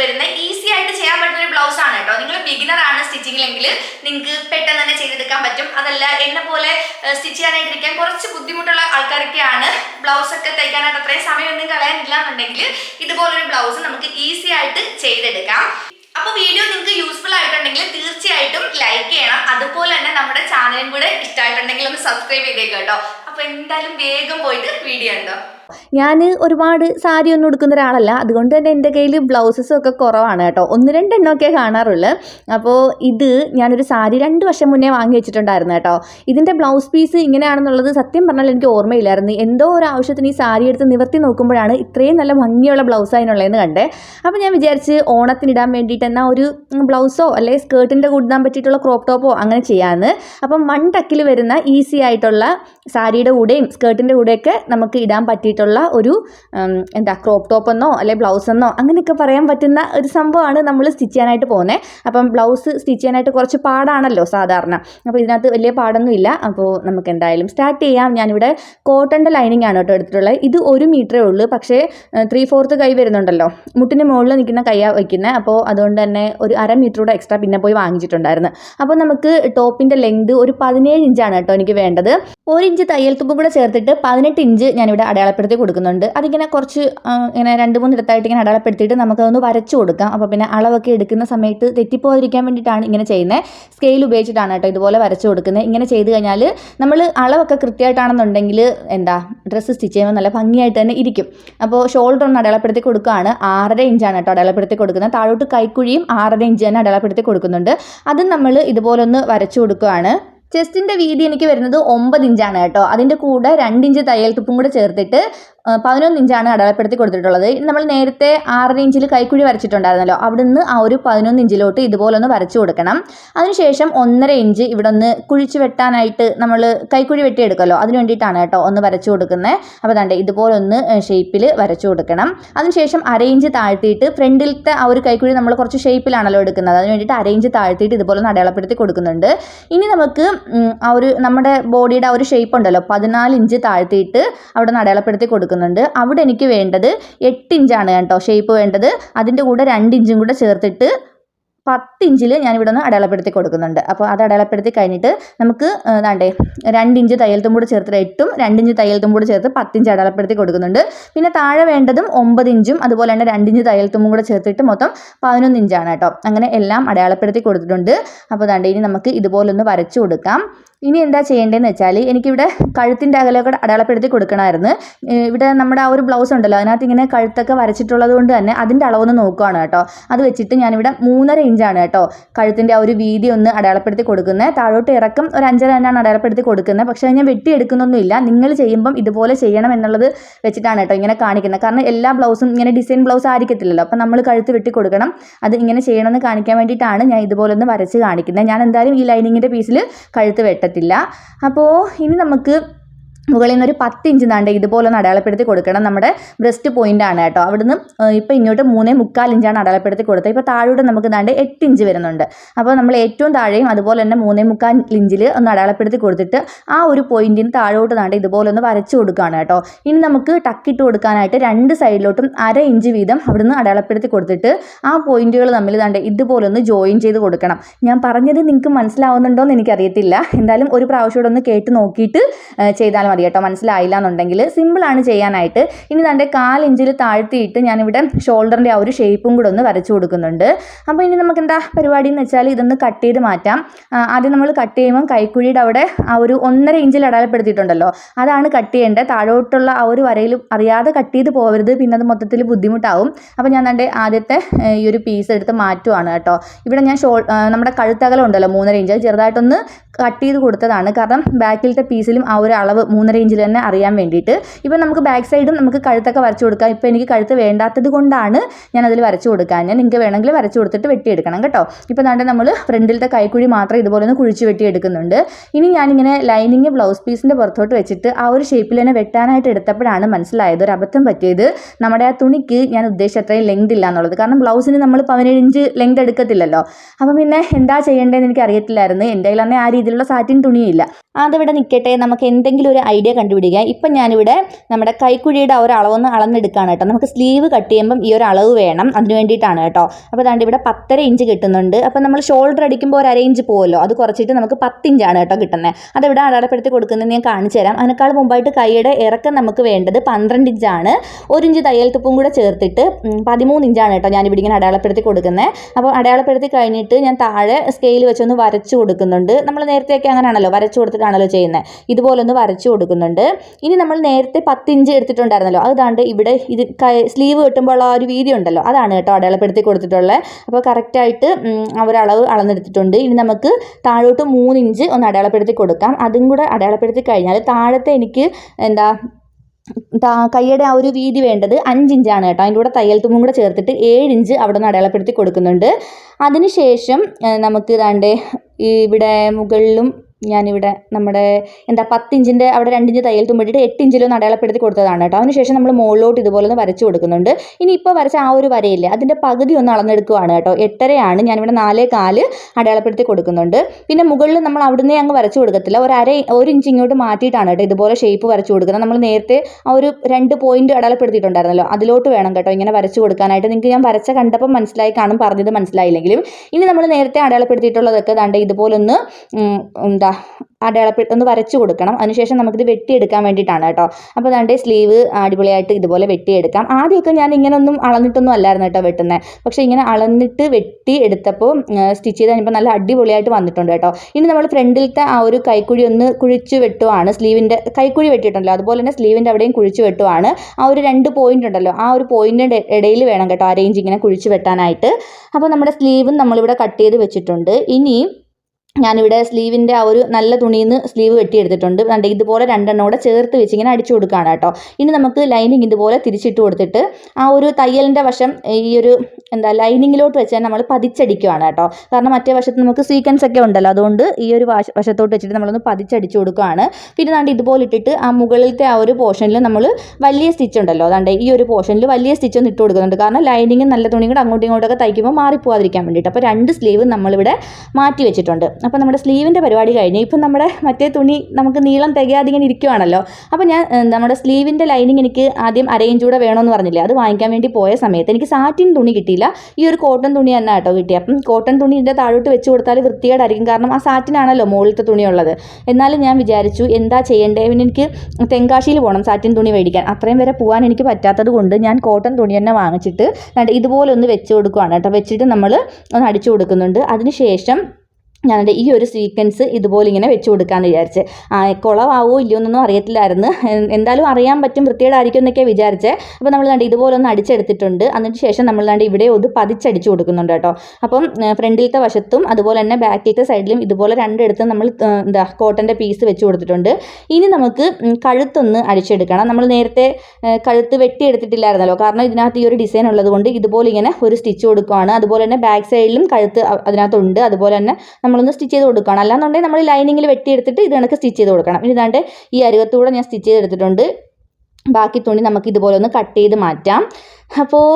വരുന്ന ഈസി ആയിട്ട് ചെയ്യാൻ പറ്റുന്ന ഒരു ബ്ലൗസ് ആണ് കേട്ടോ. നിങ്ങൾ ബിഗിനർ ആണ് സ്റ്റിച്ചിങ്ങിലെങ്കിൽ നിങ്ങൾക്ക് പെട്ടെന്ന് തന്നെ ചെയ്തെടുക്കാൻ പറ്റും. അതല്ല എന്നെ പോലെ സ്റ്റിച്ച് ചെയ്യാനായിട്ടിരിക്കാൻ കുറച്ച് ബുദ്ധിമുട്ടുള്ള ആൾക്കാരൊക്കെയാണ് ബ്ലൗസ് ഒക്കെ തയ്ക്കാനായിട്ട് അത്രയും സമയമൊന്നും കളയാനില്ല എന്നുണ്ടെങ്കിൽ ഇതുപോലൊരു ബ്ലൗസ് നമുക്ക് ഈസി ആയിട്ട് ചെയ്തെടുക്കാം. അപ്പൊ വീഡിയോ നിങ്ങൾക്ക് യൂസ്ഫുൾ ആയിട്ടുണ്ടെങ്കിൽ തീർച്ചയായിട്ടും ലൈക്ക് ചെയ്യണം. അതുപോലെ തന്നെ നമ്മുടെ ചാനലും കൂടെ ഇഷ്ടമായിട്ടുണ്ടെങ്കിൽ ഒന്ന് സബ്സ്ക്രൈബ് ചെയ്തേക്കാം കേട്ടോ. അപ്പൊ എന്തായാലും വേഗം പോയിട്ട് വീഡിയോ ഉണ്ടോ ഞാൻ ഒരുപാട് സാരി ഒന്നും ഉടുക്കുന്ന ഒരാളല്ല. അതുകൊണ്ട് തന്നെ എന്റെ കയ്യിൽ ബ്ലൗസസും ഒക്കെ കുറവാണ് കേട്ടോ. ഒന്ന് രണ്ടെണ്ണമൊക്കെ കാണാറുള്ളൂ. അപ്പോൾ ഇത് ഞാനൊരു സാരി രണ്ട് വർഷം മുന്നേ വാങ്ങി വെച്ചിട്ടുണ്ടായിരുന്നു കേട്ടോ. ഇതിന്റെ ബ്ലൗസ് പീസ് ഇങ്ങനെയാണെന്നുള്ളത് സത്യം പറഞ്ഞാൽ എനിക്ക് ഓർമ്മയില്ലായിരുന്നു. എന്തോ ഒരു ആവശ്യത്തിന് ഈ സാരി എടുത്ത് നിവർത്തി നോക്കുമ്പോഴാണ് ഇത്രയും നല്ല ഭംഗിയുള്ള ബ്ലൗസ് അതിനുള്ളതെന്ന് കണ്ടേ. അപ്പോൾ ഞാൻ വിചാരിച്ച് ഓണത്തിനിടാൻ വേണ്ടിയിട്ട് എന്നാൽ ഒരു ബ്ലൗസോ അല്ലെങ്കിൽ സ്കേർട്ടിന്റെ ഇടാൻ പറ്റിയിട്ടുള്ള ക്രോപ്പ് ടോപ്പോ അങ്ങനെ ചെയ്യാമെന്ന് അപ്പം വൺ ടക്കിൽ വരുന്ന ഈസി ആയിട്ടുള്ള സാരിയുടെ കൂടെയും സ്കേർട്ടിന്റെ കൂടെയൊക്കെ നമുക്ക് ഇടാൻ പറ്റിയിട്ടുള്ള ഒരു എന്താ ക്രോപ്പ് ടോപ്പ് എന്നോ അല്ലെ ബ്ലൗസ് എന്നോ അങ്ങനെയൊക്കെ പറയാൻ പറ്റുന്ന ഒരു സംഭവമാണ് നമ്മൾ സ്റ്റിച്ച് ചെയ്യാനായിട്ട് പോകുന്നത് അപ്പം ബ്ലൗസ് സ്റ്റിച്ച് ചെയ്യാനായിട്ട് കുറച്ച് പാടാണല്ലോ സാധാരണ. അപ്പോൾ ഇതിനകത്ത് വലിയ പാടൊന്നുമില്ല അപ്പോൾ നമുക്ക് എന്തായാലും സ്റ്റാർട്ട് ചെയ്യാം. ഞാനിവിടെ കോട്ടന്റെ ലൈനിങ് ആണ് കേട്ടോ എടുത്തിട്ടുള്ളത്. ഇത് ഒരു മീറ്ററേ ഉള്ളൂ. പക്ഷേ ത്രീ ഫോർത്ത് കൈ വരുന്നുണ്ടല്ലോ. മുട്ടിന് മുകളിൽ നിൽക്കുന്ന കൈയാണ് വയ്ക്കുന്നത് അപ്പോൾ അതുകൊണ്ട് തന്നെ ഒരു അര മീറ്റർ കൂടെ എക്സ്ട്രാ പിന്നെ പോയി വാങ്ങിച്ചിട്ടുണ്ടായിരുന്നു. അപ്പോൾ നമുക്ക് ടോപ്പിന്റെ ലെങ്ത് ഒരു പതിനേഴ് ഇഞ്ചാണ് കേട്ടോ എനിക്ക് വേണ്ടത്. ഒരു ഇഞ്ച് തയ്യൽ തുമ്പും കൂടെ ചേർത്തിട്ട് പതിനെട്ട് ഇഞ്ച് ഞാനിവിടെ അടയാളപ്പെടുത്തി കൊടുക്കുന്നുണ്ട്. അതിങ്ങനെ കുറച്ച് ഇങ്ങനെ രണ്ട് മൂന്ന് ഇടത്തായിട്ട് ഇങ്ങനെ അടയാളപ്പെടുത്തിയിട്ട് നമുക്കതൊന്ന് വരച്ചു കൊടുക്കാം. അപ്പോൾ പിന്നെ അളവൊക്കെ എടുക്കുന്ന സമയത്ത് തെറ്റിപ്പോകാതിരിക്കാൻ വേണ്ടിയിട്ടാണ് ഇങ്ങനെ ചെയ്യുന്നത് സ്കെയിൽ ഉപയോഗിച്ചിട്ടാണ് കേട്ടോ ഇതുപോലെ വരച്ചു കൊടുക്കുന്നത്. ഇങ്ങനെ ചെയ്ത് കഴിഞ്ഞാൽ നമ്മൾ അളവൊക്കെ കൃത്യമായിട്ടാണെന്നുണ്ടെങ്കിൽ എന്താ ഡ്രസ്സ് സ്റ്റിച്ച് ചെയ്യുമ്പോൾ നല്ല ഭംഗിയായിട്ട് തന്നെ ഇരിക്കും. അപ്പോൾ ഷോൾഡർ ഒന്ന് അടയാളപ്പെടുത്തി കൊടുക്കുകയാണ്. ആറര ഇഞ്ചാണ് കേട്ടോ അടയാളപ്പെടുത്തി കൊടുക്കുന്നത്. താഴോട്ട് കൈക്കുഴിയും ആറര ഇഞ്ച് തന്നെ അടയാളപ്പെടുത്തി കൊടുക്കുന്നുണ്ട്. അതും നമ്മൾ ഇതുപോലൊന്ന് വരച്ചു കൊടുക്കുകയാണ്. ചെസ്റ്റിന്റെ വീതി എനിക്ക് വരുന്നത് ഒമ്പത് ഇഞ്ചാണ് കേട്ടോ. അതിന്റെ കൂടെ രണ്ട് ഇഞ്ച് തയ്യൽ തുപ്പും കൂടെ ചേർത്തിട്ട് പതിനൊന്ന് ഇഞ്ചാണ് അടയാളപ്പെടുത്തി കൊടുത്തിട്ടുള്ളത്. നമ്മൾ നേരത്തെ ആറര ഇഞ്ചിൽ കൈക്കുഴി വരച്ചിട്ടുണ്ടായിരുന്നല്ലോ. അവിടുന്ന് ആ ഒരു പതിനൊന്ന് ഇഞ്ചിലോട്ട് ഇതുപോലെ ഒന്ന് വരച്ചു കൊടുക്കണം. അതിനുശേഷം ഒന്നര ഇഞ്ച് ഇവിടെ ഒന്ന് കുഴിച്ച് വെട്ടാനായിട്ട് നമ്മൾ കൈക്കുഴി വെട്ടിയെടുക്കുമല്ലോ അതിന് വേണ്ടിയിട്ടാണ് കേട്ടോ ഒന്ന് വരച്ചു കൊടുക്കുന്നത്. അപ്പോൾ തണ്ടേ ഇതുപോലെ ഒന്ന് ഷേപ്പിൽ വരച്ചു കൊടുക്കണം. അതിനുശേഷം അര ഇഞ്ച് താഴ്ത്തിയിട്ട് ഫ്രണ്ടിലത്തെ ആ ഒരു കൈക്കുഴി നമ്മൾ കുറച്ച് ഷേപ്പിലാണല്ലോ എടുക്കുന്നത്. അതിന് വേണ്ടിയിട്ട് അര ഇഞ്ച് താഴ്ത്തിയിട്ട് ഇതുപോലെ ഒന്ന് അടയാളപ്പെടുത്തി കൊടുക്കുന്നുണ്ട്. ഇനി നമുക്ക് ആ ഒരു നമ്മുടെ ബോഡിയുടെ ആ ഒരു ഷേപ്പ് ഉണ്ടല്ലോ. പതിനാല് ഇഞ്ച് താഴ്ത്തിയിട്ട് അവിടെ നിന്ന് അടയാളപ്പെടുത്തി കൊടുക്കുന്നുണ്ട്. അവിടെ എനിക്ക് വേണ്ടത് എട്ട് ഇഞ്ചാണ് കേട്ടോ. ഷേപ്പ് വേണ്ടത്. അതിന്റെ കൂടെ രണ്ട് ഇഞ്ചും കൂടെ ചേർത്തിട്ട് പത്ത് ഞാൻ ഞാനിവിടെ ഒന്ന് അടയാളപ്പെടുത്തി കൊടുക്കുന്നുണ്ട്. അപ്പോൾ അത് അടയാളപ്പെടുത്തി കഴിഞ്ഞിട്ട് നമുക്ക് ആ, രണ്ടിഞ്ച് രണ്ട് ഇഞ്ച് തയ്യൽ തുമ്പൂടെ ചേർത്തിട്ട് എട്ടും രണ്ടിഞ്ച് തയ്യൽ തുമ്പൂടെ ചേർത്ത് പത്തിഞ്ച് അടയാളപ്പെടുത്തി കൊടുക്കുന്നുണ്ട്. പിന്നെ താഴെ വേണ്ടതും ഒമ്പത് ഇഞ്ചും അതുപോലെ തന്നെ രണ്ടിഞ്ച് തയ്യൽ തുമ്പും കൂടെ ചേർത്തിട്ട് മൊത്തം പതിനൊന്ന് ഇഞ്ചാണ് കേട്ടോ. അങ്ങനെ എല്ലാം അടയാളപ്പെടുത്തി കൊടുത്തിട്ടുണ്ട്. അപ്പോൾ ദാണ്ടേ ഇനി നമുക്ക് ഇതുപോലൊന്ന് വരച്ചു കൊടുക്കാം. ഇനി എന്താ ചെയ്യേണ്ടതെന്ന് വെച്ചാൽ എനിക്കിവിടെ കഴുത്തിന്റെ അകലൊക്കെ അടയാളപ്പെടുത്തി കൊടുക്കണമായിരുന്നു. ഇവിടെ നമ്മുടെ ആ ഒരു ബ്ലൗസ് ഉണ്ടല്ലോ അതിനകത്ത് ഇങ്ങനെ കഴുത്തൊക്കെ വരച്ചിട്ടുള്ളത് കൊണ്ട് തന്നെ അതിന്റെ അളവൊന്ന് നോക്കുകയാണ് കേട്ടോ. അത് വെച്ചിട്ട് ഞാനിവിടെ മൂന്നര ഇഞ്ചാണ് കേട്ടോ. കഴുത്തിന്റെ ആ ഒരു വീതി ഒന്ന് അടയാളപ്പെടുത്തി കൊടുക്കുന്നത്. താഴോട്ട് ഇറക്കം ഒരു അഞ്ചര തന്നെയാണ് അടയാളപ്പെടുത്തി കൊടുക്കുന്നത്. പക്ഷേ ഞാൻ വെട്ടിയെടുക്കുന്നൊന്നുമില്ല. നിങ്ങൾ ചെയ്യുമ്പം ഇതുപോലെ ചെയ്യണം എന്നുള്ളത് വെച്ചിട്ടാണ് കേട്ടോ ഇങ്ങനെ കാണിക്കുന്നത്. കാരണം എല്ലാ ബ്ലൗസും ഇങ്ങനെ ഡിസൈൻ ബ്ലൗസ് ആയിരിക്കത്തില്ലല്ലോ. അപ്പം നമ്മൾ കഴുത്ത് വെട്ടി കൊടുക്കണം. അത് ഇങ്ങനെ ചെയ്യണമെന്ന് കാണിക്കാൻ വേണ്ടിയിട്ടാണ് ഞാൻ ഇതുപോലെ ഒന്ന് വരച്ച് കാണിക്കുന്നത്. ഞാൻ എന്തായാലും ഈ ലൈനിങ്ങിന്റെ പീസിൽ കഴുത്ത് വെട്ടത്തില്ല. അപ്പോൾ ഇനി നമുക്ക് മുകളിൽ നിന്ന് ഒരു പത്ത് ഇഞ്ച് നാണ്ട് ഇതുപോലെ ഒന്ന് അടയാളപ്പെടുത്തി കൊടുക്കണം. നമ്മുടെ ബ്രസ്റ്റ് പോയിന്റ് ആണ് കേട്ടോ. അവിടുന്ന് ഇപ്പോൾ ഇങ്ങോട്ട് മൂന്നേ മുക്കാൽ ഇഞ്ചാണ് അടയാളപ്പെടുത്തി കൊടുത്തത്. ഇപ്പോൾ താഴോട്ട് നമുക്ക് നാണ്ടേ എട്ട് ഇഞ്ച് വരുന്നുണ്ട്. അപ്പോൾ നമ്മൾ ഏറ്റവും താഴെയും അതുപോലെ തന്നെ മൂന്നേ മുക്കാൽ ഇഞ്ചിൽ ഒന്ന് അടയാളപ്പെടുത്തി കൊടുത്തിട്ട് ആ ഒരു പോയിന്റിന് താഴോട്ട് ദാണ്ട് ഇതുപോലെ ഒന്ന് വരച്ചു കൊടുക്കുകയാണ് കേട്ടോ. ഇനി നമുക്ക് ടക്കിട്ട് കൊടുക്കാനായിട്ട് രണ്ട് സൈഡിലോട്ടും അര ഇഞ്ച് വീതം അവിടുന്ന് അടയാളപ്പെടുത്തി കൊടുത്തിട്ട് ആ പോയിന്റുകൾ തമ്മിൽ നാണ്ടേ ഇതുപോലെ ഒന്ന് ജോയിൻ ചെയ്ത് കൊടുക്കണം. ഞാൻ പറഞ്ഞത് നിങ്ങൾക്ക് മനസ്സിലാവുന്നുണ്ടോ എന്ന് എനിക്കറിയത്തില്ല. എന്തായാലും ഒരു പ്രാവശ്യം ഒന്ന് കേട്ട് നോക്കിയിട്ട് ചെയ്താൽ മതി. കേട്ടോ മനസ്സിലായില്ല എന്നുണ്ടെങ്കിൽ സിമ്പിളാണ് ചെയ്യാനായിട്ട്. ഇനി തന്റെ കാലിഞ്ചിൽ താഴ്ത്തിയിട്ട് ഞാനിവിടെ ഷോൾഡറിന്റെ ആ ഒരു ഷേപ്പും കൂടെ ഒന്ന് വരച്ചു കൊടുക്കുന്നുണ്ട്. അപ്പോൾ ഇനി നമുക്ക് എന്താ പരിപാടി എന്ന് വെച്ചാൽ ഇതൊന്ന് കട്ട് ചെയ്ത് മാറ്റാം. ആദ്യം നമ്മൾ കട്ട് ചെയ്യുമ്പോൾ കൈക്കുഴിയുടെ അവിടെ ആ ഒരു ഒന്നര ഇഞ്ചിൽ അടയാളപ്പെടുത്തിയിട്ടുണ്ടല്ലോ. അതാണ് കട്ട് ചെയ്യേണ്ടത്. താഴോട്ടുള്ള ആ ഒരു വരയിൽ അറിയാതെ കട്ട് ചെയ്ത് പോകരുത് പിന്നെ അത് മൊത്തത്തിൽ ബുദ്ധിമുട്ടാവും. അപ്പോൾ ഞാൻ തന്റെ ആദ്യത്തെ ഈ ഒരു പീസ് എടുത്ത് മാറ്റുവാണ് കേട്ടോ. ഇവിടെ ഞാൻ ഷോൾ നമ്മുടെ കഴുത്തകലം ഉണ്ടല്ലോ മൂന്നര ഇഞ്ച്. ചെറുതായിട്ടൊന്ന് കട്ട് ചെയ്ത് കൊടുത്തതാണ്. കാരണം ബാക്കിലത്തെ പീസിലും ആ ഒരു അളവ് മൂന്നര ഇഞ്ചിൽ തന്നെ അറിയാൻ വേണ്ടിയിട്ട്. ഇപ്പം നമുക്ക് ബാക്ക് സൈഡും നമുക്ക് കഴുത്തൊക്കെ വരച്ചു കൊടുക്കാം. ഇപ്പോൾ എനിക്ക് കഴുത്ത് വേണ്ടാത്തത് കൊണ്ടാണ് ഞാൻ അതിൽ വരച്ചു കൊടുക്കാൻ. ഞാൻ നിങ്ങൾക്ക് വേണമെങ്കിൽ വരച്ചു കൊടുത്തിട്ട് വെട്ടിയെടുക്കണം കേട്ടോ. ഇപ്പോൾ ദാണ്ട് നമ്മൾ ഫ്രണ്ടിലത്തെ കൈക്കുഴി മാത്രം ഇതുപോലെ ഒന്ന് കുഴിച്ച് വെട്ടിയെടുക്കുന്നുണ്ട് ഇനി ഞാനിങ്ങനെ ലൈനിങ് ബ്ലൗസ് പീസിന്റെ പുറത്തോട്ട് വെച്ചിട്ട് ആ ഒരു ഷേപ്പിൽ തന്നെ വെട്ടാനായിട്ട് എടുത്തപ്പോഴാണ് മനസ്സിലായത് ഒരു അബദ്ധം പറ്റിയത്. നമ്മുടെ ആ തുണിക്ക് ഞാൻ ഉദ്ദേശിച്ച അത്രയും ലെങ്ത് ഇല്ല എന്നുള്ളത്. കാരണം ബ്ലൗസിന് നമ്മൾ പതിനേഴ് ഇഞ്ച് ലെങ്ത് എടുക്കത്തില്ലല്ലോ. അപ്പം പിന്നെ എന്താ ചെയ്യേണ്ടതെന്ന് എനിക്ക് അറിയത്തില്ലായിരുന്നു എന്റെ കയ്യിൽ ആ രീതിയിലുള്ള സാറ്റിൻ തുണിയില്ല അതിവിടെ നിൽക്കട്ടെ. നമുക്ക് എന്തെങ്കിലും ഒരു ഐഡിയ കണ്ടുപിടിക്കുക. ഇപ്പം ഞാനിവിടെ നമ്മുടെ കൈക്കുഴിയുടെ ഒരു അളവൊന്ന് അളന്നെടുക്കുകയാണ് കേട്ടോ. നമുക്ക് സ്ലീവ് കട്ട് ചെയ്യുമ്പം ഈ ഒരു അളവ് വേണം. അതിന് വേണ്ടിയിട്ടാണ് കേട്ടോ. അപ്പോൾ അതാണ്ട് ഇവിടെ പത്തര ഇഞ്ച് കിട്ടുന്നുണ്ട്. അപ്പോൾ നമ്മൾ ഷോൾഡർ അടിക്കുമ്പോൾ ഒരു അര ഇഞ്ച് പോകുമല്ലോ അത് കുറച്ചിട്ട് നമുക്ക് പത്ത് ഇഞ്ചാണ് കേട്ടോ കിട്ടുന്നത്. അതിവിടെ അടയാളപ്പെടുത്തി കൊടുക്കുന്നത് ഞാൻ കാണിച്ചു തരാം. അതിനേക്കാൾ മുമ്പായിട്ട് കൈയുടെ ഇറക്കം നമുക്ക് വേണ്ടത് പന്ത്രണ്ട് ഇഞ്ചാണ് ഒരു ഇഞ്ച് തയ്യൽ തുപ്പും കൂടെ ചേർത്തിട്ട് പതിമൂന്ന് ഇഞ്ചാണ് കേട്ടോ ഞാനിവിടെ ഇങ്ങനെ അടയാളപ്പെടുത്തി കൊടുക്കുന്നത്. അപ്പോൾ അടയാളപ്പെടുത്തി കഴിഞ്ഞിട്ട് ഞാൻ താഴെ സ്കെയിൽ വെച്ചൊന്ന് വരച്ചു കൊടുക്കുന്നുണ്ട്. നമ്മൾ നേരത്തെയൊക്കെ അങ്ങനെയാണല്ലോ വരച്ചു കൊടുത്തിട്ടാണല്ലോ ചെയ്യുന്നത്. ഇതുപോലൊന്ന് വരച്ചു കൊടുക്കുന്നുണ്ട്. ഇനി നമ്മൾ നേരത്തെ പത്ത് ഇഞ്ച് എടുത്തിട്ടുണ്ടായിരുന്നല്ലോ അതാണ്ട് ഇവിടെ ഇത് സ്ലീവ് കെട്ടുമ്പോൾ ആ ഒരു വീതി ഉണ്ടല്ലോ. അതാണ് കേട്ടോ അടയാളപ്പെടുത്തി കൊടുത്തിട്ടുള്ളത്. അപ്പോൾ കറക്റ്റായിട്ട് അളവ് അളന്നെടുത്തിട്ടുണ്ട്. ഇനി നമുക്ക് താഴോട്ട് മൂന്ന് ഇഞ്ച് ഒന്ന് അടയാളപ്പെടുത്തി കൊടുക്കാം. അതും കൂടെ അടയാളപ്പെടുത്തി കഴിഞ്ഞാൽ താഴത്തെ എനിക്ക് എന്താ കൈയുടെ ആ ഒരു വീതി വേണ്ടത് അഞ്ച് ഇഞ്ചാണ് കേട്ടോ. അതിന്റെ കൂടെ തയ്യൽ തുമ്പും കൂടെ ചേർത്തിട്ട് ഏഴ് ഇഞ്ച് അവിടെ നിന്ന് അടയാളപ്പെടുത്തി കൊടുക്കുന്നുണ്ട്. അതിനുശേഷം നമുക്ക് ഇതാണ്ട് ഇവിടെ മുകളിലും ഞാനിവിടെ നമ്മുടെ എന്താ പത്തിഞ്ചിന്റെ അവിടെ രണ്ടിഞ്ച് തയ്യൽ തുമ്പിട്ടിട്ട് എട്ട് ഇഞ്ചിലൊന്ന് അടയാളപ്പെടുത്തി കൊടുത്തതാണ് കേട്ടോ. അതിനുശേഷം നമ്മൾ മുകളിലോട്ട് ഇതുപോലെ ഒന്ന് വരച്ചു കൊടുക്കുന്നുണ്ട്. ഇനി ഇപ്പോൾ വരച്ച ആ ഒരു വരയില്ല. അതിന്റെ പകുതി ഒന്ന് അളന്നെടുക്കുവാണ് കേട്ടോ. എട്ടരയാണ്. ഞാനിവിടെ നാലേ കാൽ അടയാളപ്പെടുത്തി കൊടുക്കുന്നുണ്ട്. പിന്നെ മുകളിൽ നമ്മൾ അവിടുന്ന് അങ്ങ് വരച്ചു കൊടുക്കത്തില്ല. ഒരു അര ഒരു ഇഞ്ച് ഇങ്ങോട്ട് മാറ്റിയിട്ടാണ് കേട്ടോ ഇതുപോലെ ഷേപ്പ് വരച്ചു കൊടുക്കുന്നത്. നമ്മൾ നേരത്തെ ആ ഒരു രണ്ട് പോയിന്റ് അടയാളപ്പെടുത്തിയിട്ടുണ്ടായിരുന്നല്ലോ. അതിലോട്ട് വേണം കേട്ടോ ഇങ്ങനെ വരച്ചു കൊടുക്കാനായിട്ട്. നിങ്ങൾക്ക് ഞാൻ വരച്ച കണ്ടപ്പോൾ മനസ്സിലായി കാണും പറഞ്ഞത് മനസ്സിലായില്ലെങ്കിലും ഇനി നമ്മൾ നേരത്തെ അടയാളപ്പെടുത്തിയിട്ടുള്ളതൊക്കെ ദാണ്ട് ഇതുപോലെ ഒന്ന് എന്താ അടയാളപ്പെ ഒന്ന് വരച്ചു കൊടുക്കണം. അതിനുശേഷം നമുക്കിത് വെട്ടിയെടുക്കാൻ വേണ്ടിയിട്ടാണ് കേട്ടോ. അപ്പോൾ ദാണ്ട് സ്ലീവ് അടിപൊളിയായിട്ട് ഇതുപോലെ വെട്ടിയെടുക്കാം. ആദ്യമൊക്കെ ഞാൻ ഇങ്ങനെ ഒന്നും അളന്നിട്ടൊന്നും അല്ലായിരുന്നു കേട്ടോ വെട്ടുന്നത് പക്ഷേ ഇങ്ങനെ അളന്നിട്ട് വെട്ടി എടുത്തപ്പോൾ സ്റ്റിച്ച് ചെയ്ത് കഴിഞ്ഞപ്പോൾ നല്ല അടിപൊളിയായിട്ട് വന്നിട്ടുണ്ട് കേട്ടോ. ഇനി നമ്മൾ ഫ്രണ്ടിലത്തെ ആ ഒരു കൈക്കുഴി ഒന്ന് കുഴിച്ച് വെട്ടുവാണ്. സ്ലീവിന്റെ കൈക്കുഴി വെട്ടിയിട്ടുണ്ടല്ലോ. അതുപോലെ തന്നെ സ്ലീവിന്റെ അവിടെയും കുഴിച്ച് വെട്ടുവാണ്. ആ ഒരു രണ്ട് പോയിന്റ് ഉണ്ടല്ലോ. ആ ഒരു പോയിന്റിന്റെ ഇടയിൽ വേണം കേട്ടോ ആ റേഞ്ച് ഇങ്ങനെ കുഴിച്ച് വെട്ടാനായിട്ട്. അപ്പോൾ നമ്മുടെ സ്ലീവും നമ്മളിവിടെ കട്ട് ചെയ്ത് വെച്ചിട്ടുണ്ട്. ഇനി ഞാനിവിടെ സ്ലീവിന്റെ ആ ഒരു നല്ല തുണിയിൽ നിന്ന് സ്ലീവ് വെട്ടിയെടുത്തിട്ടുണ്ട്. കണ്ട് ഇതുപോലെ രണ്ടെണ്ണം കൂടെ ചേർത്ത് വെച്ച് ഇങ്ങനെ അടിച്ചു കൊടുക്കുകയാണ് കേട്ടോ. ഇനി നമുക്ക് ലൈനിങ് ഇതുപോലെ തിരിച്ചിട്ട് കൊടുത്തിട്ട് ആ ഒരു തയ്യലിന്റെ വശം ഈ ഒരു എന്താ ലൈനിങ്ങിലോട്ട് വെച്ചാൽ നമ്മൾ പതിച്ചടിക്കുകയാണ് കേട്ടോ. കാരണം മറ്റേ വശത്ത് നമുക്ക് സീക്വൻസ് ഒക്കെ ഉണ്ടല്ലോ അതുകൊണ്ട് ഈ ഒരു വശത്തോട്ട് വെച്ചിട്ട് നമ്മളൊന്ന് പതിച്ചടിച്ചു കൊടുക്കുകയാണ്. പിന്നെ ദാണ്ട് ഇതുപോലെ ഇട്ടിട്ട് ആ മുകളിലത്തെ ആ ഒരു പോർഷനിൽ നമ്മൾ വലിയ സ്റ്റിച്ച് ഉണ്ടല്ലോ അതാണ്ട് ഈ ഒരു പോർഷനിൽ വലിയ സ്റ്റിച്ച് ഒന്ന് ഇട്ട് കൊടുക്കുന്നുണ്ട്. കാരണം ലൈനിങ്ങും നല്ല തുണിയും കൂടെ അങ്ങോട്ടും ഇങ്ങോട്ടൊക്കെ തയ്ക്കുമ്പോൾ മാറിപ്പോവാതിരിക്കാൻ വേണ്ടിയിട്ട്. അപ്പോൾ രണ്ട് സ്ലീവ് നമ്മളിവിടെ മാറ്റി വെച്ചിട്ടുണ്ട്. അപ്പോൾ നമ്മുടെ സ്ലീവിന്റെ പരിപാടി കഴിഞ്ഞു. ഇപ്പം നമ്മുടെ മറ്റേ തുണി നമുക്ക് നീളം തികയാതെ ഇങ്ങനെ ഇരിക്കുവാണല്ലോ. അപ്പോൾ ഞാൻ നമ്മുടെ സ്ലീവിന്റെ ലൈനിങ് എനിക്ക് ആദ്യം അരയിഞ്ച് കൂടെ വേണമെന്ന് പറഞ്ഞില്ലേ? അത് വാങ്ങിക്കാൻ വേണ്ടി പോയ സമയത്ത് എനിക്ക് സാറ്റിൻ തുണി കിട്ടിയില്ല. ഈ ഒരു കോട്ടൺ തുണി തന്നെ കേട്ടോ കിട്ടി അപ്പം കോട്ടൺ തുണി ഇതിന്റെ താഴോട്ട് വെച്ച് കൊടുത്താൽ വൃത്തികേടായിരിക്കും. കാരണം ആ സാറ്റിനാണല്ലോ മുകളിലത്തെ തുണിയുള്ളത്. എന്നാലും ഞാൻ വിചാരിച്ചു എന്താ ചെയ്യേണ്ടത് പിന്നെ എനിക്ക് തെങ്കാശിയിൽ പോകണം സാറ്റിൻ തുണി മേടിക്കാൻ. അത്രയും വരെ പോകാൻ എനിക്ക് പറ്റാത്തത് കൊണ്ട് ഞാൻ കോട്ടൺ തുണി തന്നെ വാങ്ങിച്ചിട്ട് ഇതുപോലെ ഒന്ന് വെച്ച് കൊടുക്കുവാണ് കേട്ടോ. വെച്ചിട്ട് നമ്മൾ ഒന്ന് അടിച്ചു കൊടുക്കുന്നുണ്ട്. അതിനുശേഷം ഞാനത് ഈ ഒരു സീക്വൻസ് ഇതുപോലെ ഇങ്ങനെ വെച്ച് കൊടുക്കാമെന്ന് വിചാരിച്ച്. ആ കുളമാവോ ഇല്ലയോ എന്നൊന്നും അറിയത്തില്ലായിരുന്നു. എന്തായാലും അറിയാൻ പറ്റും വൃത്തികേടായിരിക്കും എന്നൊക്കെ വിചാരിച്ച്. അപ്പോൾ നമ്മൾ കണ്ട് ഇതുപോലെ ഒന്ന് അടിച്ചെടുത്തിട്ടുണ്ട്. അതിന് ശേഷം നമ്മൾ കണ്ട് ഇവിടെ ഒന്ന് പതിച്ചടിച്ച് കൊടുക്കുന്നുണ്ട് കേട്ടോ. അപ്പം ഫ്രണ്ടിലത്തെ വശത്തും അതുപോലെ തന്നെ ബാക്കിലത്തെ സൈഡിലും ഇതുപോലെ രണ്ടിടത്തും നമ്മൾ എന്താ കോട്ടന്റെ പീസ് വെച്ച് കൊടുത്തിട്ടുണ്ട്. ഇനി നമുക്ക് കഴുത്തൊന്ന് അടിച്ചെടുക്കണം. നമ്മൾ നേരത്തെ കഴുത്ത് വെട്ടിയെടുത്തിട്ടില്ലായിരുന്നല്ലോ. കാരണം ഇതിനകത്ത് ഈ ഒരു ഡിസൈൻ ഉള്ളതുകൊണ്ട് ഇതുപോലെ ഇങ്ങനെ ഒരു സ്റ്റിച്ച് കൊടുക്കുകയാണ് അതുപോലെ തന്നെ ബാക്ക് സൈഡിലും കഴുത്ത് അതിനകത്തുണ്ട്. അതുപോലെ തന്നെ നമ്മളൊന്ന് സ്റ്റിച്ച് ചെയ്ത് കൊടുക്കണം. അല്ലാന്നുണ്ടെങ്കിൽ നമ്മൾ ലൈനിങ്ങിൽ വെട്ടിയെടുത്തിട്ട് ഇത് കണക്ക് സ്റ്റിച്ച് ചെയ്ത് കൊടുക്കണം. ഇതാണ്ട് ഈ അരുകത്തൂടെ ഞാൻ സ്റ്റിച്ച് ചെയ്തെടുത്തിട്ടുണ്ട്. ബാക്കി തുണി നമുക്ക് ഇതുപോലെ ഒന്ന് കട്ട് ചെയ്ത് മാറ്റാം. അപ്പോൾ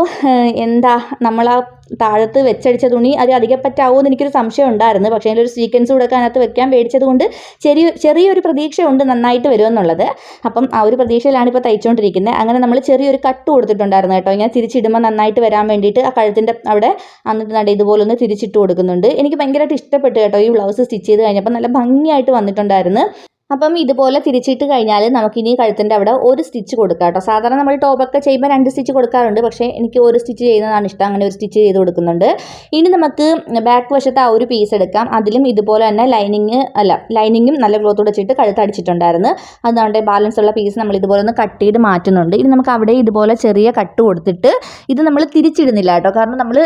എന്താ നമ്മൾ ആ താഴത്ത് വെച്ചടിച്ച തുണി അത് അധികം പറ്റാവോ എന്ന് എനിക്കൊരു സംശയം ഉണ്ടായിരുന്നു. പക്ഷേ അതിലൊരു സീക്വൻസ് കൂടെ അതിനകത്ത് വെക്കാൻ മേടിച്ചത് കൊണ്ട് ചെറിയ ചെറിയൊരു പ്രതീക്ഷയുണ്ട് നന്നായിട്ട് വരുമെന്നുള്ളത് അപ്പം ആ ഒരു പ്രതീക്ഷയിലാണ് ഇപ്പോൾ തയ്ച്ചുകൊണ്ടിരിക്കുന്നത് അങ്ങനെ നമ്മൾ ചെറിയൊരു കട്ട് കൊടുത്തിട്ടുണ്ടായിരുന്നു കേട്ടോ. ഞാൻ തിരിച്ചിടുമ്പോൾ നന്നായിട്ട് വരാൻ വേണ്ടിയിട്ട് ആ കഴുത്തിന്റെ അവിടെ എന്നിട്ട് നട ഇതുപോലെ ഒന്ന് തിരിച്ചിട്ട് കൊടുക്കുന്നുണ്ട്. എനിക്ക് ഭയങ്കരമായിട്ട് ഇഷ്ടപ്പെട്ടു കേട്ടോ ഈ ബ്ലൗസ് സ്റ്റിച്ച് ചെയ്ത് കഴിഞ്ഞപ്പോൾ നല്ല ഭംഗിയായിട്ട് വന്നിട്ടുണ്ടായിരുന്നു. അപ്പം ഇതുപോലെ തിരിച്ചിട്ട് കഴിഞ്ഞാൽ നമുക്കിനി കഴുത്തിന്റെ അവിടെ ഒരു സ്റ്റിച്ച് കൊടുക്കാം കേട്ടോ. സാധാരണ നമ്മൾ ടോപ്പൊക്കെ ചെയ്യുമ്പോൾ രണ്ട് സ്റ്റിച്ച് കൊടുക്കാറുണ്ട്. പക്ഷേ എനിക്ക് ഒരു സ്റ്റിച്ച് ചെയ്യുന്നതാണ് ഇഷ്ടം. അങ്ങനെ ഒരു സ്റ്റിച്ച് ചെയ്ത് കൊടുക്കുന്നുണ്ട്. ഇനി നമുക്ക് ബാക്ക് വശത്ത് ആ ഒരു പീസ് എടുക്കാം. അതിലും ഇതുപോലെ തന്നെ ലൈനിങ് അല്ല ലൈനിങ്ങും നല്ല ക്ലോത്ത് വെച്ചിട്ട് കഴുത്ത് അടിച്ചിട്ടുണ്ടായിരുന്നു. അതുകൊണ്ട് ബാലൻസ് ഉള്ള പീസ് നമ്മൾ ഇതുപോലെ ഒന്ന് കട്ട് ചെയ്ത് മാറ്റുന്നുണ്ട്. ഇനി നമുക്ക് അവിടെ ഇതുപോലെ ചെറിയ കട്ട് കൊടുത്തിട്ട് ഇത് നമ്മൾ തിരിച്ചിടുന്നില്ല കേട്ടോ. കാരണം നമ്മൾ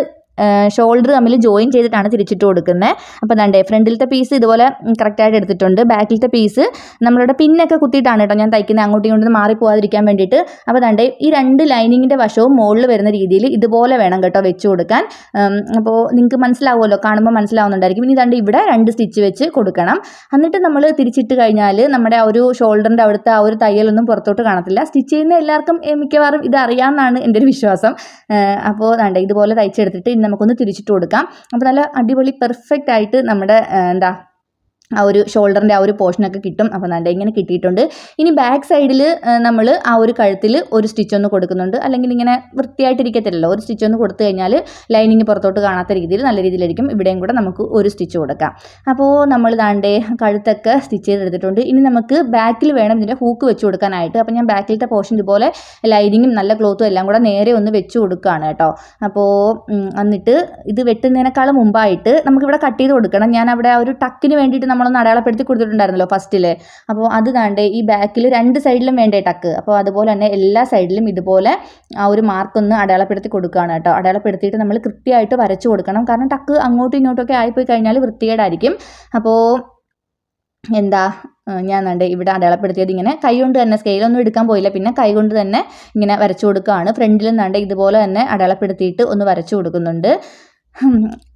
ഷോൾഡർ തമ്മിൽ ജോയിൻ ചെയ്തിട്ടാണ് തിരിച്ചിട്ട് കൊടുക്കുന്നത് അപ്പോൾ ദണ്ടേ ഫ്രണ്ടിലത്തെ പീസ് ഇതുപോലെ കറക്റ്റായിട്ട് എടുത്തിട്ടുണ്ട്. ബാക്കിലത്തെ പീസ് നമ്മളുടെ പിന്നൊക്കെ കുത്തിയിട്ടാണ് കേട്ടോ ഞാൻ തയ്ക്കുന്നത് അങ്ങോട്ടും ഇങ്ങോട്ടും മാറി പോകാതിരിക്കാൻ വേണ്ടിയിട്ട്. അപ്പോൾ ദണ്ടേ ഈ രണ്ട് ലൈനിങ്ങിന്റെ വശവും മുകളിൽ വരുന്ന രീതിയിൽ ഇതുപോലെ വേണം കേട്ടോ വെച്ച് കൊടുക്കാൻ. അപ്പോൾ നിങ്ങൾക്ക് മനസ്സിലാവുമല്ലോ കാണുമ്പോൾ മനസ്സിലാവുന്നുണ്ടായിരിക്കും. ഇനി ദണ്ട് ഇവിടെ രണ്ട് സ്റ്റിച്ച് വെച്ച് കൊടുക്കണം. എന്നിട്ട് നമ്മൾ തിരിച്ചിട്ട് കഴിഞ്ഞാൽ നമ്മുടെ ആ ഒരു ഷോൾഡറിന്റെ അവിടുത്തെ ആ ഒരു തയ്യലൊന്നും പുറത്തോട്ട് കാണത്തില്ല. സ്റ്റിച്ച് ചെയ്യുന്ന എല്ലാവർക്കും മിക്കവാറും ഇത് അറിയാമെന്നാണ് എന്റെ ഒരു വിശ്വാസം. അപ്പോൾ കണ്ടേ ഇതുപോലെ തയ്ച്ചെടുത്തിട്ട് ഇനി നമുക്കൊന്ന് തിരിച്ചിട്ട് കൊടുക്കാം. അപ്പോൾ നല്ല അടിപൊളി പെർഫെക്റ്റ് ആയിട്ട് നമ്മുടെ എന്താ ആ ഒരു ഷോൾഡറിന്റെ ആ ഒരു പോർഷനൊക്കെ കിട്ടും. അപ്പോൾ നല്ല ഇങ്ങനെ കിട്ടിയിട്ടുണ്ട്. ഇനി ബാക്ക് സൈഡിൽ നമ്മൾ ആ ഒരു കഴുത്തിൽ ഒരു സ്റ്റിച്ച് ഒന്ന് കൊടുക്കുന്നുണ്ട്. അല്ലെങ്കിൽ ഇങ്ങനെ വൃത്തിയായിട്ടിരിക്കത്തില്ലല്ലോ. ഒരു സ്റ്റിച്ച് ഒന്ന് കൊടുത്തു കഴിഞ്ഞാൽ ലൈനിങ് പുറത്തോട്ട് കാണാത്ത രീതിയിൽ നല്ല രീതിയിലായിരിക്കും. ഇവിടെയും കൂടെ നമുക്ക് ഒരു സ്റ്റിച്ച് കൊടുക്കാം. അപ്പോൾ നമ്മൾ ദാണ്ടേ കഴുത്തൊക്കെ സ്റ്റിച്ച് ചെയ്തെടുത്തിട്ടുണ്ട്. ഇനി നമുക്ക് ബാക്കിൽ വേണം ഇതിന്റെ ഹൂക്ക് വെച്ച് കൊടുക്കാനായിട്ട്. അപ്പോൾ ഞാൻ ബാക്കിലത്തെ പോർഷൻ ഇതുപോലെ ലൈനിങ്ങും നല്ല ക്ലോത്തും എല്ലാം കൂടെ നേരെ ഒന്ന് വെച്ച് കൊടുക്കുകയാണ് കേട്ടോ. അപ്പോൾ എന്നിട്ട് ഇത് വെട്ടുന്നതിനേക്കാളും മുമ്പായിട്ട് നമുക്കിവിടെ കട്ട് ചെയ്ത് കൊടുക്കണം. ഞാൻ അവിടെ ആ ഒരു ടക്കിന് വേണ്ടിയിട്ട് നമ്മളൊന്ന് അടയാളപ്പെടുത്തി കൊടുത്തിട്ടുണ്ടായിരുന്നല്ലോ ഫസ്റ്റിൽ അപ്പോൾ അത് താണ്ടേ ഈ ബാക്കിൽ രണ്ട് സൈഡിലും വേണ്ടേ ടക്ക്. അപ്പോൾ അതുപോലെ തന്നെ എല്ലാ സൈഡിലും ഇതുപോലെ ആ ഒരു മാർക്കൊന്ന് അടയാളപ്പെടുത്തി കൊടുക്കുകയാണ് കേട്ടോ. അടയാളപ്പെടുത്തിയിട്ട് നമ്മൾ കൃത്യമായിട്ട് വരച്ചു കൊടുക്കണം. കാരണം ടക്ക് അങ്ങോട്ടും ഇങ്ങോട്ടൊക്കെ ആയിപ്പോയി കഴിഞ്ഞാൽ വൃത്തികേടായിരിക്കും. അപ്പോൾ എന്താ ഞാൻ കണ്ട് ഇവിടെ അടയാളപ്പെടുത്തിയത് ഇങ്ങനെ കൈ കൊണ്ട് തന്നെ സ്കെയിലൊന്നും എടുക്കാൻ പോയില്ല. പിന്നെ കൈകൊണ്ട് തന്നെ ഇങ്ങനെ വരച്ചു കൊടുക്കുകയാണ് ഫ്രണ്ടിലും കണ്ട് ഇതുപോലെ തന്നെ അടയാളപ്പെടുത്തിയിട്ട് ഒന്ന് വരച്ചു കൊടുക്കുന്നുണ്ട്.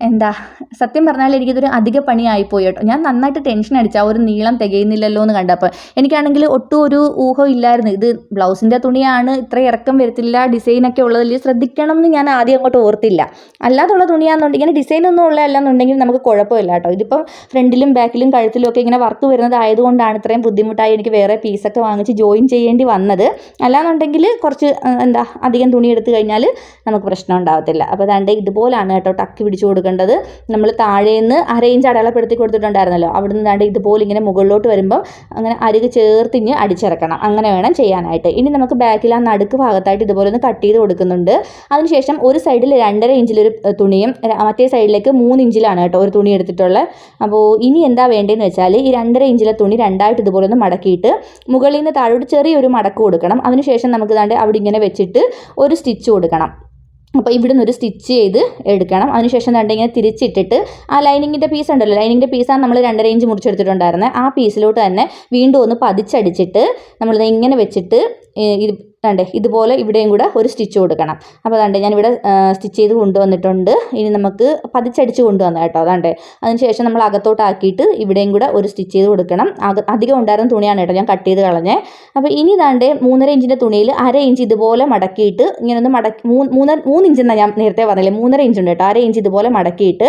എന്താ? സത്യം പറഞ്ഞാൽ എനിക്കിതൊരു അധിക പണിയായിപ്പോയി കേട്ടോ ഞാൻ നന്നായിട്ട് ടെൻഷൻ അടിച്ചു ആ ഒരു നീളം തികയുന്നില്ലല്ലോ എന്ന് കണ്ടപ്പോൾ എനിക്കാണെങ്കിൽ ഒട്ടും ഒരു ഊഹം ഇല്ലായിരുന്നു. ഇത് ബ്ലൗസിന്റെ തുണിയാണ് ഇത്ര ഇറക്കം വരത്തില്ല ഡിസൈനൊക്കെ ഉള്ളതിൽ ശ്രദ്ധിക്കണം എന്ന് ഞാൻ ആദ്യം അങ്ങോട്ട് ഓർത്തില്ല. അല്ലാതുള്ള തുണിയാണെന്നുണ്ടെങ്കിൽ ഇങ്ങനെ ഡിസൈനൊന്നും ഉള്ള അല്ലാന്നുണ്ടെങ്കിൽ നമുക്ക് കുഴപ്പമില്ല കേട്ടോ. ഇതിപ്പം ഫ്രണ്ടിലും ബാക്കിലും കഴുത്തിലും ഒക്കെ ഇങ്ങനെ വർക്ക് വരുന്നത് ആയതുകൊണ്ടാണ് ഇത്രയും ബുദ്ധിമുട്ടായി എനിക്ക് വേറെ പീസൊക്കെ വാങ്ങിച്ച് ജോയിൻ ചെയ്യേണ്ടി വന്നത്. അല്ലാന്നുണ്ടെങ്കിൽ കുറച്ച് എന്താ അധികം തുണി എടുത്തു കഴിഞ്ഞാൽ നമുക്ക് പ്രശ്നം ഉണ്ടാവത്തില്ല. അപ്പോൾ അതാണ്ട് ഇതുപോലാണ് കേട്ടോ ടക്കി പിടിച്ചു കൊടുക്കേണ്ടത് നമ്മൾ താഴേന്ന് അരയിഞ്ച് അടയാളപ്പെടുത്തി കൊടുത്തിട്ടുണ്ടായിരുന്നല്ലോ. അവിടെ നിന്നാണ്ട് ഇതുപോലെ ഇങ്ങനെ മുകളിലോട്ട് വരുമ്പോൾ അങ്ങനെ അരികെ ചേർത്തിഞ്ഞ് അടിച്ചിറക്കണം. അങ്ങനെ വേണം ചെയ്യാനായിട്ട്. ഇനി നമുക്ക് ബാക്കിൽ ആ നടുക്ക് ഭാഗത്തായിട്ട് ഇതുപോലെ ഒന്ന് കട്ട് ചെയ്ത് കൊടുക്കുന്നുണ്ട്. അതിനുശേഷം ഒരു സൈഡിൽ രണ്ടര ഇഞ്ചിലൊരു തുണിയും മറ്റേ സൈഡിലേക്ക് മൂന്ന് ഇഞ്ചിലാണ് കേട്ടോ ഒരു തുണി എടുത്തിട്ടുള്ളത് അപ്പോൾ ഇനി എന്താ വേണ്ടതെന്ന് വെച്ചാൽ ഈ രണ്ടര ഇഞ്ചിലെ തുണി രണ്ടായിട്ട് ഇതുപോലെ ഒന്ന് മടക്കിയിട്ട് മുകളിൽ നിന്ന് താഴോട്ട് ചെറിയൊരു മടക്ക് കൊടുക്കണം. അതിനുശേഷം നമുക്ക് ദാണ്ട് അവിടെ ഇങ്ങനെ വെച്ചിട്ട് ഒരു സ്റ്റിച്ച് കൊടുക്കണം. അപ്പോൾ ഇവിടുന്ന് ഒരു സ്റ്റിച്ച് ചെയ്ത് എടുക്കണം. അതിനുശേഷം ദാണ്ട് ഇങ്ങനെ തിരിച്ചിട്ടിട്ട് ആ ലൈനിങ്ങിന്റെ പീസ് ഉണ്ടല്ലോ. ലൈനിങ്ങിന്റെ പീസാണ് നമ്മൾ രണ്ടര ഇഞ്ച് മുറിച്ചെടുത്തിട്ടുണ്ടായിരുന്നത് ആ പീസിലോട്ട് തന്നെ വീണ്ടും ഒന്ന് പതിച്ചടിച്ചിട്ട് നമ്മളിത് ഇങ്ങനെ വെച്ചിട്ട് ഇത് ദാണ്ടേ ഇതുപോലെ ഇവിടെയും കൂടെ ഒരു സ്റ്റിച്ച് കൊടുക്കണം. അപ്പോൾ അതാണ്ട് ഞാനിവിടെ സ്റ്റിച്ച് ചെയ്ത് കൊണ്ടുവന്നിട്ടുണ്ട്. ഇനി നമുക്ക് പതിച്ചടിച്ച് കൊണ്ടുവന്ന കേട്ടോ അതാണ്ടേ. അതിനുശേഷം നമ്മൾ അകത്തോട്ടാക്കിയിട്ട് ഇവിടെയും കൂടെ ഒരു സ്റ്റിച്ച് ചെയ്ത് കൊടുക്കണം. അധികം ഉണ്ടായിരുന്ന തുണിയാണ് കേട്ടോ ഞാൻ കട്ട് ചെയ്ത് കളഞ്ഞേ. അപ്പോൾ ഇനി ദാണ്ടേ മൂന്നര ഇഞ്ചിന്റെ തുണിയിൽ അര ഇഞ്ച് ഇതുപോലെ മടക്കിയിട്ട് ഇങ്ങനെ ഒന്ന് മടക്കി മൂന്ന് മൂന്ന് ഇഞ്ച് എന്നാണ് ഞാൻ നേരത്തെ പറഞ്ഞില്ലേ മൂന്നര ഇഞ്ച് ഉണ്ട് കേട്ടോ അര ഇഞ്ച് ഇതുപോലെ മടക്കിയിട്ട്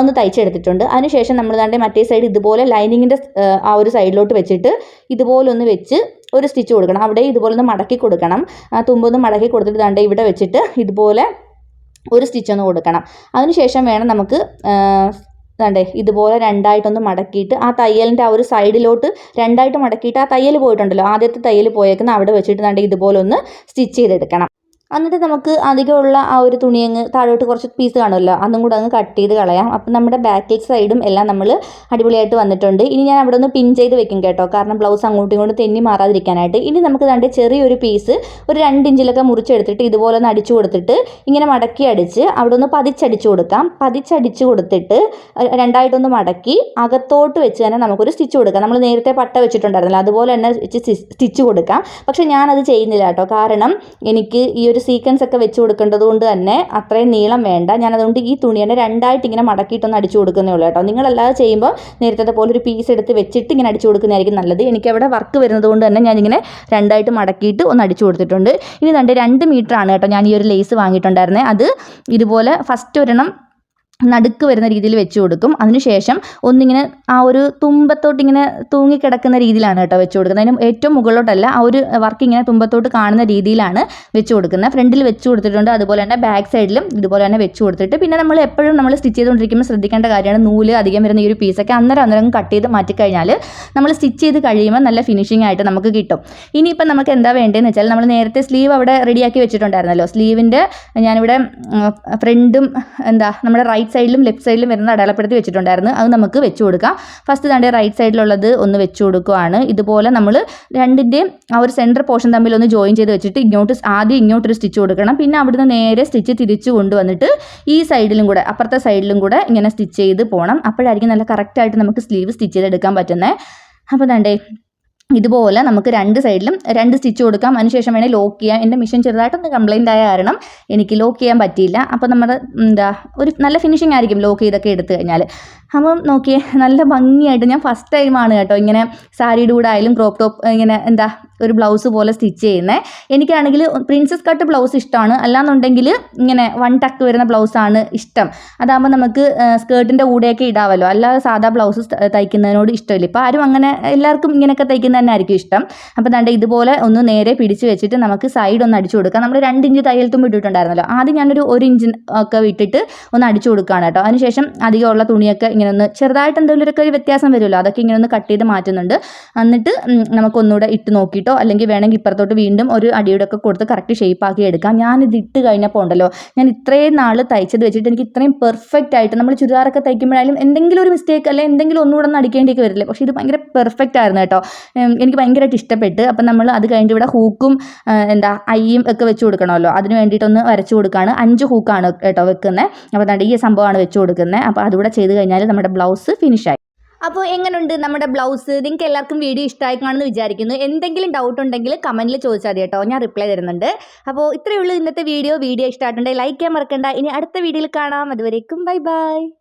ഒന്ന് തയ്ച്ചെടുത്തിട്ടുണ്ട്. അതിനുശേഷം നമ്മൾ ദാണ്ടേ മറ്റേ സൈഡ് ഇതുപോലെ ലൈനിങ്ങിന്റെ ആ ഒരു സൈഡിലോട്ട് വെച്ചിട്ട് ഇതുപോലെ ഒന്ന് വെച്ച് ഒരു സ്റ്റിച്ച് കൊടുക്കണം. അവിടെ ഇതുപോലെ ഒന്ന് മടക്കി കൊടുക്കണം. തുമ്പൊന്ന് മടക്കി കൊടുത്തിട്ട് ദാണ്ടേ ഇവിടെ വെച്ചിട്ട് ഇതുപോലെ ഒരു സ്റ്റിച്ച് ഒന്ന് കൊടുക്കണം. അതിനുശേഷം വേണം നമുക്ക് കണ്ടേ ഇതുപോലെ രണ്ടായിട്ടൊന്ന് മടക്കിയിട്ട് ആ തയ്യലിന്റെ ആ ഒരു സൈഡിലോട്ട് രണ്ടായിട്ട് മടക്കിയിട്ട് ആ തയ്യൽ പോയിട്ടുണ്ടല്ലോ. ആദ്യത്തെ തയ്യൽ പോയേക്കുന്ന അവിടെ വെച്ചിട്ട് കണ്ടേ ഇതുപോലെ ഒന്ന് സ്റ്റിച്ച് ചെയ്തെടുക്കണം. എന്നിട്ട് നമുക്ക് അധികമുള്ള ആ ഒരു തുണി അങ്ങ് താഴോട്ട് കുറച്ച് പീസ് കാണുമല്ലോ അതും കൂടെ അങ്ങ് കട്ട് ചെയ്ത് കളയാം. അപ്പം നമ്മുടെ ബാക്കിൽ സൈഡും എല്ലാം നമ്മൾ അടിപൊളിയായിട്ട് വന്നിട്ടുണ്ട്. ഇനി ഞാൻ അവിടെ ഒന്ന് പിൻ ചെയ്ത് വെക്കും കേട്ടോ. കാരണം ബ്ലൗസ് അങ്ങോട്ടും ഇങ്ങോട്ടും തെന്നി മാറാതിരിക്കാനായിട്ട്. ഇനി നമുക്ക് തന്റെ ചെറിയൊരു പീസ് ഒരു രണ്ട് ഇഞ്ചിലൊക്കെ മുറിച്ചെടുത്തിട്ട് ഇതുപോലെ ഒന്ന് അടിച്ചു കൊടുത്തിട്ട് ഇങ്ങനെ മടക്കി അടിച്ച് അവിടെ ഒന്ന് പതിച്ചടിച്ച് കൊടുക്കാം. പതിച്ചടിച്ച് കൊടുത്തിട്ട് രണ്ടായിട്ടൊന്ന് മടക്കി അകത്തോട്ട് വെച്ച് തന്നെ നമുക്കൊരു സ്റ്റിച്ച് കൊടുക്കാം. നമ്മൾ നേരത്തെ പട്ട വെച്ചിട്ടുണ്ടായിരുന്നല്ലോ അതുപോലെ തന്നെ സ്റ്റിച്ച് കൊടുക്കാം. പക്ഷേ ഞാനത് ചെയ്യുന്നില്ല കേട്ടോ. കാരണം എനിക്ക് ഈ ഒരു സീക്വൻസ് ഒക്കെ വെച്ച് കൊടുക്കേണ്ടത് കൊണ്ട് തന്നെ അത്രയും നീളം വേണ്ട. ഞാൻ അതുകൊണ്ട് ഈ തുണി തന്നെ രണ്ടായിട്ട് ഇങ്ങനെ മടക്കിയിട്ടൊന്ന് അടിച്ചു കൊടുക്കുന്നേ ഉള്ളൂ കേട്ടോ. നിങ്ങളല്ലാതെ ചെയ്യുമ്പോൾ നേരത്തെ പോലെ ഒരു പീസ് എടുത്ത് വെച്ചിട്ട് ഇങ്ങനെ അടിച്ചു കൊടുക്കുന്നതായിരിക്കും നല്ലത്. എനിക്ക് അവിടെ വർക്ക് വരുന്നത് കൊണ്ട് തന്നെ ഞാനിങ്ങനെ രണ്ടായിട്ട് മടക്കിയിട്ട് ഒന്ന് അടിച്ചു കൊടുത്തിട്ടുണ്ട്. ഇനി രണ്ട് രണ്ട് മീറ്റർ ആണ് കേട്ടോ ഞാൻ ഈ ഒരു ലേസ് വാങ്ങിയിട്ടുണ്ടായിരുന്നത് അത് ഇതുപോലെ ഫസ്റ്റ് ഒരെണ്ണം നടുക്ക് വരുന്ന രീതിയിൽ വെച്ച് കൊടുക്കും. അതിനുശേഷം ഒന്നിങ്ങനെ ആ ഒരു തുമ്പത്തോട്ട് ഇങ്ങനെ തൂങ്ങിക്കിടക്കുന്ന രീതിയിലാണ് കേട്ടോ വെച്ച് കൊടുക്കുന്നത്. അതിന് ഏറ്റവും മുകളിലോട്ടല്ല ആ ഒരു വർക്ക് ഇങ്ങനെ തുമ്പത്തോട്ട് കാണുന്ന രീതിയിലാണ് വെച്ച് കൊടുക്കുന്നത്. ഫ്രണ്ടിൽ വെച്ച് കൊടുത്തിട്ടുണ്ട് അതുപോലെ തന്നെ ബാക്ക് സൈഡിലും ഇതുപോലെ തന്നെ വെച്ച് കൊടുത്തിട്ട്. പിന്നെ നമ്മൾ എപ്പോഴും നമ്മൾ സ്റ്റിച്ച് ചെയ്തുകൊണ്ടിരിക്കുമ്പോൾ ശ്രദ്ധിക്കേണ്ട കാര്യമാണ് നൂൽ അധികം വരുന്ന ഈ ഒരു പീസൊക്കെ അന്നേരം അന്നേരം കട്ട് ചെയ്ത് മാറ്റിക്കഴിഞ്ഞാൽ നമ്മൾ സ്റ്റിച്ച് ചെയ്ത് കഴിയുമ്പോൾ നല്ല ഫിനിഷിംഗ് ആയിട്ട് നമുക്ക് കിട്ടും. ഇനിയിപ്പം നമുക്ക് എന്താ വേണ്ടതെന്ന് വെച്ചാൽ നമ്മൾ നേരത്തെ സ്ലീവ് അവിടെ റെഡിയാക്കി വെച്ചിട്ടുണ്ടായിരുന്നല്ലോ. സ്ലീവിന്റെ ഞാനിവിടെ ഫ്രണ്ടും എന്താ നമ്മുടെ റൈറ്റ് റൈറ്റ് സൈഡിലും ലെഫ്റ്റ് സൈഡിലും വരുന്ന അടയാളപ്പെടുത്തി വെച്ചിട്ടുണ്ടായിരുന്നു. അത് നമുക്ക് വെച്ച് കൊടുക്കാം. ഫസ്റ്റ് തന്നെ റൈറ്റ് സൈഡിലുള്ളത് ഒന്ന് വെച്ച് കൊടുക്കുവാണ്. ഇതുപോലെ നമ്മൾ രണ്ടിന്റെയും ആ ഒരു സെന്റർ പോർഷൻ തമ്മിൽ ഒന്ന് ജോയിൻ ചെയ്ത് വെച്ചിട്ട് ഇങ്ങോട്ട് ആദ്യം ഇങ്ങോട്ടൊരു സ്റ്റിച്ച് കൊടുക്കണം. പിന്നെ അവിടുന്ന് നേരെ സ്റ്റിച്ച് തിരിച്ച് കൊണ്ടുവന്നിട്ട് ഈ സൈഡിലും കൂടെ അപ്പുറത്തെ സൈഡിലും കൂടെ ഇങ്ങനെ സ്റ്റിച്ച് ചെയ്ത് പോകണം അപ്പോഴായിരിക്കും നല്ല കറക്റ്റായിട്ട് നമുക്ക് സ്ലീവ് സ്റ്റിച്ച് ചെയ്തെടുക്കാൻ പറ്റുന്നത് അപ്പോൾ ദാണ്ടേ ഇതുപോലെ നമുക്ക് രണ്ട് സൈഡിലും രണ്ട് സ്റ്റിച്ച് കൊടുക്കാം. അതിനുശേഷം വേണേൽ ലോക്ക് ചെയ്യാം. എന്റെ മിഷൻ ചെറുതായിട്ടൊന്ന് കംപ്ലൈന്റ് ആയ കാരണം എനിക്ക് ലോക്ക് ചെയ്യാൻ പറ്റിയില്ല. അപ്പോൾ നമ്മുടെ എന്താ ഒരു നല്ല ഫിനിഷിംഗ് ആയിരിക്കും ലോക്ക് ചെയ്തൊക്കെ എടുത്തു കഴിഞ്ഞാൽ അപ്പം നോക്കിയേ നല്ല ഭംഗിയായിട്ട് ഞാൻ ഫസ്റ്റ് ടൈമാണ് കേട്ടോ ഇങ്ങനെ സാരിയുടെ കൂടെ ആയാലും ക്രോപ്പ് ടോപ്പ് ഇങ്ങനെ എന്താ ഒരു ബ്ലൗസ് പോലെ സ്റ്റിച്ച് ചെയ്യുന്നത് എനിക്കാണെങ്കിൽ പ്രിൻസസ് കട്ട് ബ്ലൗസ് ഇഷ്ടമാണ്. അല്ലാന്നുണ്ടെങ്കിൽ ഇങ്ങനെ വൺ ടക്ക് വരുന്ന ബ്ലൗസാണ് ഇഷ്ടം. അതാകുമ്പോൾ നമുക്ക് സ്കേർട്ടിന്റെ കൂടെയൊക്കെ ഇടാമല്ലോ അല്ലാതെ സാധാ ബ്ലൗസ് തയ്ക്കുന്നതിനോട് ഇഷ്ടമില്ല. ഇപ്പോൾ ആരും അങ്ങനെ എല്ലാവർക്കും ഇങ്ങനെയൊക്കെ തയ്ക്കുന്നത് തന്നെ ആയിരിക്കും ഇഷ്ടം. അപ്പോൾ ദാണ്ട് ഇതുപോലെ ഒന്ന് നേരെ പിടിച്ച് വെച്ചിട്ട് നമുക്ക് സൈഡ് ഒന്ന് അടിച്ചു കൊടുക്കാം. നമ്മൾ രണ്ട് ഇഞ്ച് തയ്യൽ തുമ്പ് ഇട്ടിട്ടുണ്ടായിരുന്നല്ലോ. ആദ്യം ഞാനൊരു ഒരു ഇഞ്ച് ഒക്കെ വിട്ടിട്ട് ഒന്ന് അടിച്ചു കൊടുക്കുകയാണ് കേട്ടോ. അതിനുശേഷം അധികമുള്ള തുണിയൊക്കെ ഇങ്ങനെ ഒന്ന് ചെറുതായിട്ട് എന്തെങ്കിലുമൊക്കെ ഒരു വ്യത്യാസം വരുമല്ലോ. അതൊക്കെ ഇങ്ങനെ ഒന്ന് കട്ട് ചെയ്ത് മാറ്റുന്നുണ്ട്. എന്നിട്ട് നമുക്കൊന്നുകൂടെ ഇട്ട് നോക്കിയിട്ടോ അല്ലെങ്കിൽ വേണമെങ്കിൽ ഇപ്പുറത്തോട്ട് വീണ്ടും ഒരു അടിയുടെ ഒക്കെ കൊടുത്ത് കറക്റ്റ് ഷേപ്പ് ആക്കി എടുക്കാം. ഞാനിത് ഇട്ട് കഴിഞ്ഞപ്പോൾ ഉണ്ടല്ലോ ഞാൻ ഇത്രയും നാൾ തയ്ച്ചത് വെച്ചിട്ട് എനിക്ക് ഇത്രയും പെർഫെക്റ്റ് ആയിട്ട് നമ്മൾ ചുരിദാറൊക്കെ തയ്ക്കുമ്പോഴായാലും എന്തെങ്കിലും ഒരു മിസ്റ്റേക്ക് അല്ലെങ്കിൽ എന്തെങ്കിലും ഒന്നുകൂടെ ഒന്ന് അടിക്കേണ്ടിയൊക്കെ വരില്ലേ. പക്ഷേ ഇത് ഭയങ്കര പെർഫെക്റ്റ് ആയിരുന്നു കേട്ടോ. എനിക്ക് ഭയങ്കരമായിട്ട് ഇഷ്ടപ്പെട്ട് അപ്പം നമ്മൾ അത് കഴിഞ്ഞിട്ട് ഇവിടെ ഹൂക്കും എന്താ അയ്യും ഒക്കെ വെച്ച് കൊടുക്കണമല്ലോ. അതിന് വേണ്ടിയിട്ടൊന്ന് വരച്ച് കൊടുക്കുകയാണ് അഞ്ച് ഹൂക്കാണ് കേട്ടോ വെക്കുന്നത് അപ്പോൾ ദാണ്ട് ഈ സംഭവമാണ് വെച്ച് കൊടുക്കുന്നത് അപ്പോൾ അതുകൂടെ ചെയ്ത് കഴിഞ്ഞാൽ നമ്മുടെ ബ്ലൗസ് ഫിനിഷായി. അപ്പോൾ എങ്ങനെയുണ്ട് നമ്മുടെ ബ്ലൗസ്? നിങ്ങൾക്ക് എല്ലാവർക്കും വീഡിയോ ഇഷ്ടമായി കാണുമെന്ന് വിചാരിക്കുന്നു. എന്തെങ്കിലും ഡൗട്ട് ഉണ്ടെങ്കിൽ കമന്റിൽ ചോദിച്ചാൽ മതി കേട്ടോ. ഞാൻ റിപ്ലൈ തരുന്നുണ്ട്. അപ്പോൾ ഇത്രയേ ഉള്ളൂ ഇന്നത്തെ വീഡിയോ. വീഡിയോ ഇഷ്ടമായിട്ടുണ്ടെങ്കിൽ ലൈക്ക് ചെയ്യാൻ മറക്കണ്ട. ഇനി അടുത്ത വീഡിയോയിൽ കാണാം. അതുവരേക്കും ബൈ ബൈ.